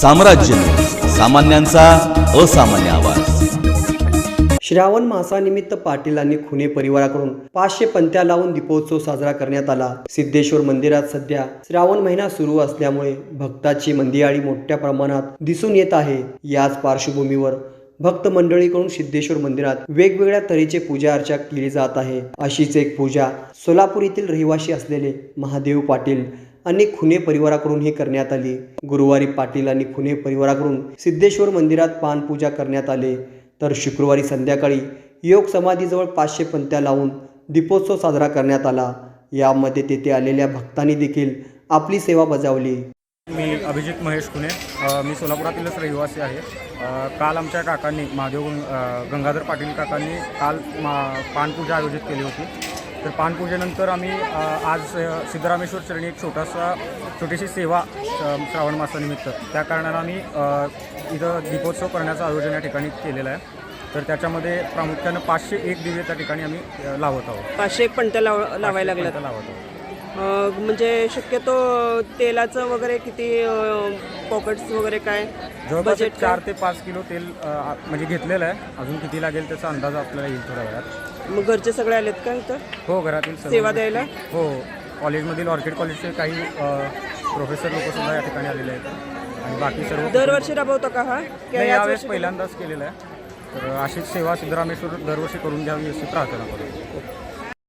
साम्राज्य. सामान्यांचा असामान्य आवाज. श्रावण मासानिमित्त पाटीलांनी खुने परिवाराकडून पाचशे पंत्या लावून दीपोत्सव साजरा करण्यात आला. सिद्धेश्वर मंदिरात सध्या श्रावण महिना सुरू असल्यामुळे भक्ताची मंदियाळी मोठ्या प्रमाणात दिसून येत आहे. याच पार्श्वभूमीवर भक्त मंडळीकडून सिद्धेश्वर मंदिरात वेगवेगळ्या तऱ्हेचे पूजा अर्चा केली जात आहे. अशीच एक पूजा सोलापूर येथील रहिवासी असलेले महादेव पाटील अनेक खुने परिवाराकडून ही करण्यात आली. गुरुवारी पाटील आणि खुने परिवाराकडून सिद्धेश्वर मंदिरात पानपूजा करण्यात आले. तर शुक्रवारी संध्याकाळी योग समाधीजवळ पाचशे पंत्या लावून दीपोत्सव साजरा करण्यात आला. यामध्ये तेथे आलेल्या भक्तांनी देखील आपली सेवा बजावली. मी अभिजित महेश कुणे मी सोलापुरातीलच रहिवासी आहे. काल आमच्या काकांनी महादेव गंगाधर पाटील काकांनी काल मा पानपूजा आयोजित केली होती. तर पानपूजेनंतर आम्ही आज सिद्धरामेश्वर चरणी एक छोटासा छोटीशी सेवा श्रावण मासानिमित्त. त्या कारणानं आम्ही इथं दीपोत्सव करण्याचं आयोजन या ठिकाणी केलेलं आहे. तर त्याच्यामध्ये प्रामुख्यानं पाचशे एक दिवे त्या ठिकाणी आम्ही लावत आहोत. पाचशे एक पणत्या लाव लावायला पाचशे लावत आहोत. म्हणजे शक्यतो तेलाचं वगैरे किती पॉकेट्स वगैरे काय? जवळपास बजेट एक चार ते पाच किलो तेल अ, आ- म्हणजे घेतलेलं आहे. अजून किती लागेल त्याचा अंदाज आपल्याला येईल थोड्या वेळात. मग घरचे सगळे आलेत का इथं? हो घरातील सर्व सेवा द्यायला? हो. कॉलेजमधील ऑर्किड कॉलेजचे काही प्रोफेसर लोक सुद्धा या ठिकाणी आलेले आहेत. आणि बाकी सर्व दरवर्षी राबवतो का हा? किंवा नाही, याच यावेळेस वर्षी पहिल्यांदाच केलेलं आहे. तर अशीच सेवा सिद्धरामेश्वर दरवर्षी करून घ्यावी अशी प्रार्थना करतो.